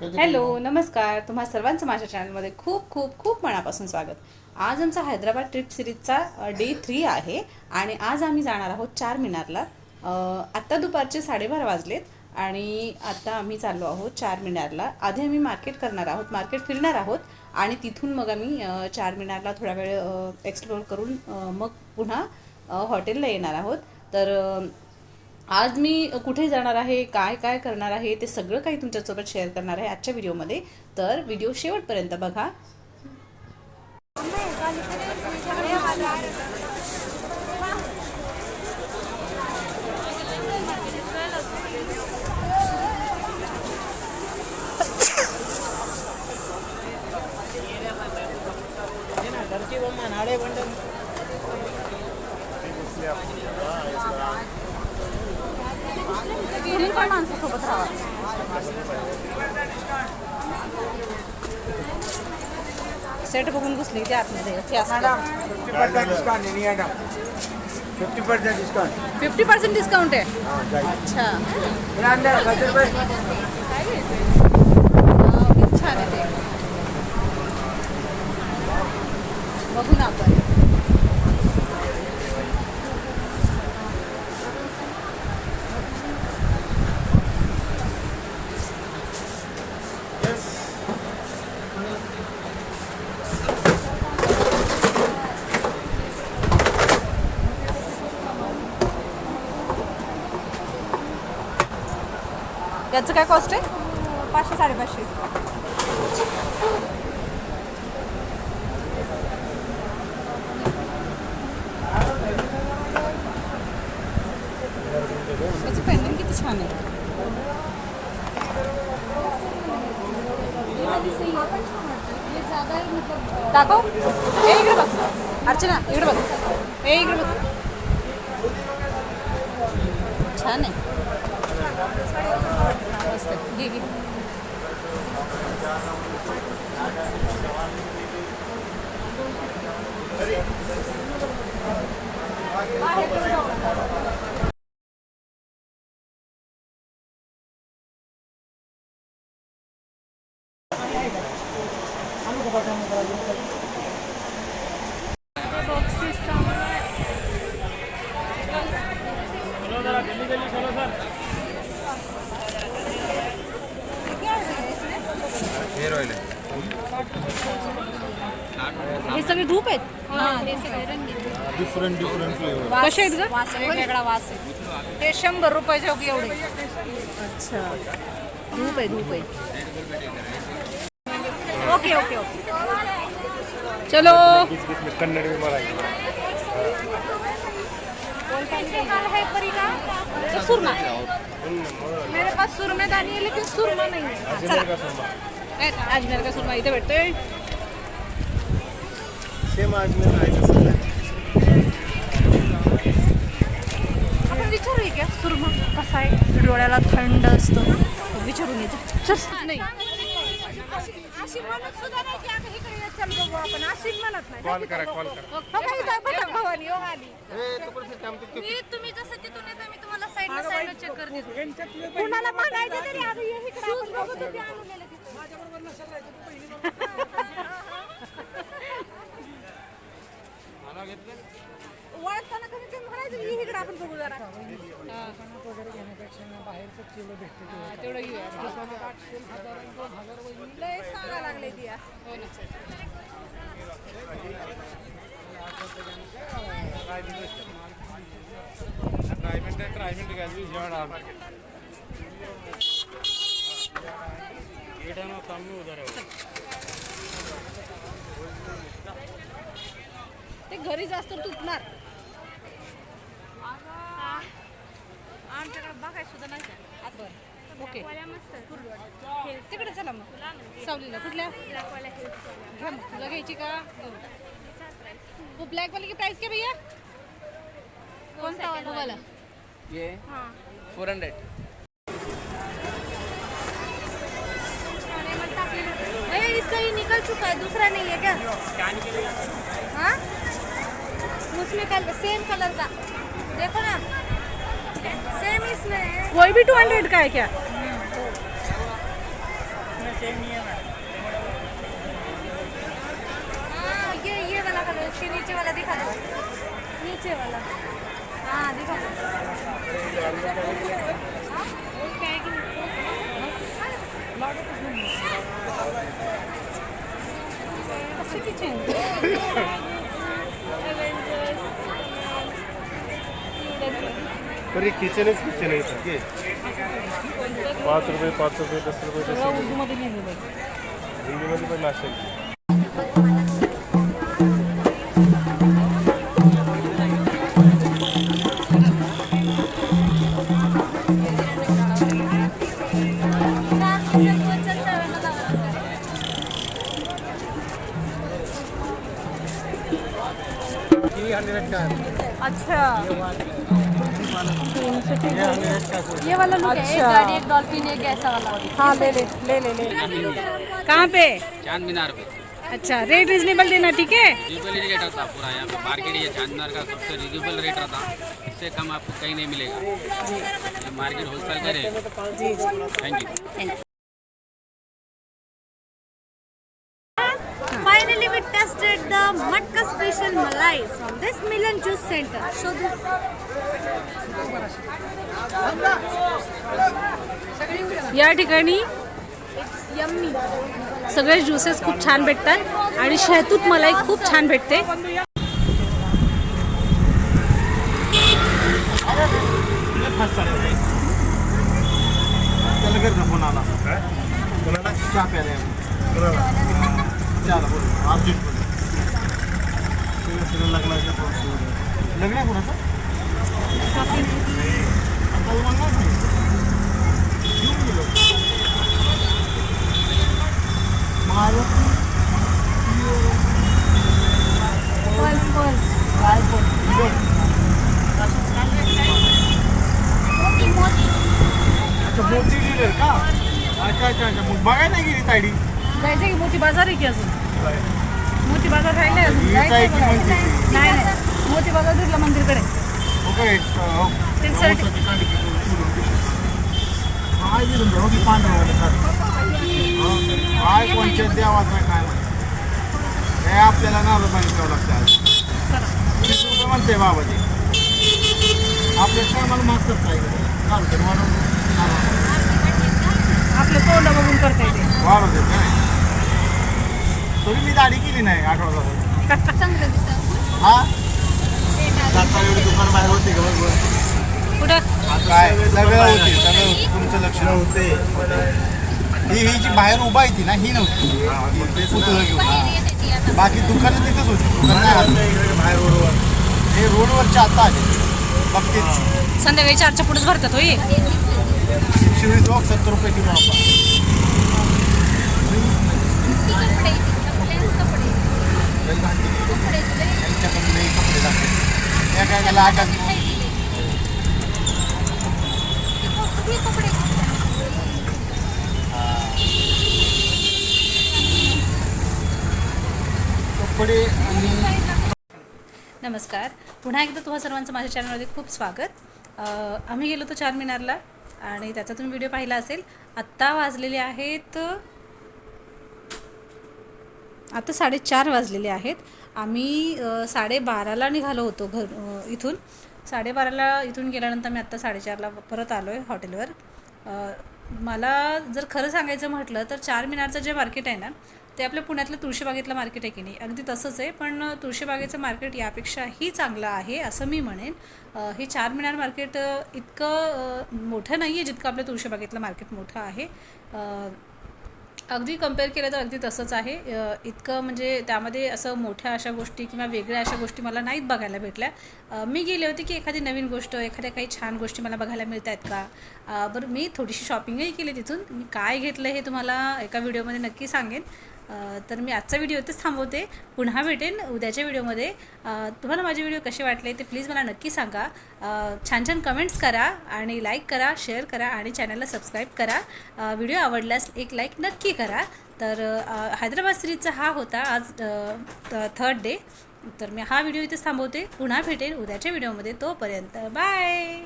Hello नमस्कार. तुम्हा सर्वांचं माझ्या चॅनलमध्ये खूप खूप खूप मनापासून स्वागत. आज आमचा हैदराबाद ट्रिप सिरीजचा डे थ्री आहे आणि आज आम्ही जाणार आहोत चार मिनारला. आत्ता दुपारचे साडेबारा वाजलेत आणि आता आम्ही चाललो आहोत चार मिनारला. आधी आम्ही मार्केट करणार आहोत मार्केट फिरणार आहोत आणि तिथून मग आम्ही चार मिनारला थोडा वेळ एक्सप्लोअर करून मग पुन्हा हॉटेलला येणार आहोत. तर आज मी कुठे जाणार आहे काय काय करणार आहे ते सगळं काही तुमच्यासोबत शेअर करणार आहे आजच्या व्हिडिओमध्ये तर व्हिडिओ शेवटपर्यंत बघा. पण सोबत राहा सेट बघून घुसली ते आतमध्ये fifty discount fifty percent discount fifty percent discount आहे अच्छा। याचं काय कॉस्ट आहे? पाचशे साडेपाचशे त्याचं पेंडिंग किती छान आहे दाखव ए इकडे बघ अर्चना इकडे बघ ए इकडे बघ छान आहे मस्त आहे. घे घे हे सगळे धूप आहेत? डिफरंट डिफरंट फ्लेवर कसे आहेत ग? वास वेगवेगळा वास आहे. ते शंभर रुपयाचे होते एवढे. अच्छा. धूप आहे धूप आहे ओके ओके ओके. चलो. कन्नड में मराठी है परी का तो सुरमा. मेरे पास सुरमेदानी है लेकिन सुरमा नहीं है. ए, अजमेर का सुरमा इथे भेटतोय. सेम अजमेर आहे आपण विचारूया का सुरमा कसा आहे? डोळ्याला थंड असतो. विचारून येते. चल. नाही. अशी म्हणत सुद्धा नाही की आता इकडे ये, चल बघू आपण. अशी म्हणत नाही. कॉल करा कॉल करा. हो का इथं बघा भवानी हो आली. ए तू कुठे काम करतो मी तुम्ही जसं तिथून येता मी तुम्हाला साईड ना साईड चेक करते. कुणाला मागायचं तरी इकडे आपण बघू ते वळताना कमी कमी म्हणायचं ये इकडे आपण बघू जरा. हा, तेवढं घेऊया. लय सांगा लागले ती में उधर है ते घरी जास्त तुटणार. आमच्याकडे बघाय सुद्धा नाही ओके. तिकडे चला मग. सावलीला. कुठल्या? घ्या मग. तुला घ्यायची का. वो ब्लॅक वाले की प्राइस क्या भैया? कोणता वाला? ये फोर हंड्रेड. इसका ये निकल चुका है दूसरा नहीं है क्या? हाँ? उसमें कल सेम कलर का। देखो ना। सेम इसमें कोई भी टू हंड्रेड का है क्या? हाँ ये ये वाला कलर इसके नीचे वाला दिखा दो। नीचे वाला। हाँ दिखा दो। तरी किचनच किचन आहे घे. पाच रुपये पाच रुपये दस रुपये दस रुपये. हिंदीमध्ये पण असेल अच्छा ये वाला लुक है एक गाड़ी एक डॉल्फिन एक ऐसा वाला। हाँ ले ले ले ले ले। कहाँ पे? चाँद मीनार पे। अच्छा रेट रिजनेबल देना ठीक है? रिजनेबल रेट रहता पूरा यहाँ पे। मार्केट ये चाँद मीनार का सबसे रिजनेबल रेट रहता। इससे कम आपको कहीं नहीं मिलेगा। मार्केट होलसेल का rate thank you we tested the Matka Special Malai from this Milan Juice Center. Show this. या ठिकाणी Yummy. सगळे ज्युसेस खूप छान भेटतात आणि शहतूत मलाई खूप छान भेटते फोन आला लग्न आहे कोणाचं? अच्छा मोठी डीलर का? अच्छा अच्छा अच्छा. मग बघायला नाही गेली तायडी जायचं की मोठी बाजार आहे की अजून? मोती बाजार राहिले अजून ही जायची. नाही नाही मोती बाजार दुर्ला मंदिरकडे ओके अं, ते. काय. हं? देवाचं आहे काय माहिती. हे आपल्याला लागतं वीस रुपये म्हणते बाबा ते आपल्या कामाला मागतात काय चालतं म्हणून आपलं तोंड बघून करता येते मी दाढी केली नाही आठवडा. चांगलं दिसतं. हा? जाता एवढी दुकान बाहेर होते का कुठं? काय? सगळं होते सगळं होते. तुमचं लक्ष नव्हते ही ही जी बाहेर उभा आहे ती ना ही नव्हती. पुतळं घेऊन. हा. बाकी दुकानं तिथंच होती. दुकान नाही आलं. बाहेर रोडवर. हे रोडवरच्या आता आले. बघते. संध्याकाळी चारच्या पुढेच भरतात होई शिवी चौक सत्तर रुपये किलो आपण. लई कपडे कपडे. आणि नमस्कार. पुन्हा एकदा तुम्हा सर्वांचं माझ्या चॅनलमध्ये खूप स्वागत. अ, आम्ही गेलो होतो चार मिनारला आणि त्याचा तुम्ही व्हिडिओ पाहिला असेल. आत्ता वाजलेले आहेत आता साडेचार वाजलेले आहेत. आम्ही साडेबाराला निघालो होतो घर इथून. साडेबाराला इथून गेल्यानंतर मी आत्ता साडेचारला परत आलो आहे हॉटेलवर मला जर खरं सांगायचं म्हटलं तर चार मिनारचं जे मार्केट आहे ना ते आपल्या पुण्यातलं तुळशीबागेतलं मार्केट आहे की नाही? अगदी तसंच आहे पण तुळशीबागेचं मार्केट यापेक्षाही चांगलं आहे असं मी म्हणेन. हे चार मिनार मार्केट इतकं मोठं नाही आहे जितकं आपल्या तुळशीबागेतलं मार्केट मोठं आहे. अगदी कंपेअर केलं तर अगदी तसंच आहे. इतकं म्हणजे त्यामध्ये असं मोठ्या अशा गोष्टी किंवा वेगळ्या अशा गोष्टी मला नाहीत बघायला भेटल्या. मी गेले होते की एखादी नवीन गोष्ट एखाद्या काही छान गोष्टी मला बघायला मिळत आहेत का बरं मी थोडीशी शॉपिंगही केली तिथून. मी काय घेतलं हे तुम्हाला एका व्हिडिओमध्ये नक्की सांगेन. तर मी आजचा व्हिडिओ इथेच थांबवते. पुन्हा भेटेन उद्याच्या व्हिडिओमध्ये. तुम्हाला माझे व्हिडिओ कसे वाटले ते प्लीज मला नक्की सांगा. छान छान कमेंट्स करा आणि लाईक करा शेअर करा आणि चॅनलला सबस्क्राईब करा. व्हिडिओ आवडल्यास एक लाईक नक्की करा. तर हैदराबाद सिरीजचा हा होता आज थर्ड डे तर मी हा व्हिडिओ इथेच थांबवते. पुन्हा भेटेन उद्याच्या व्हिडिओमध्ये तोपर्यंत. बाय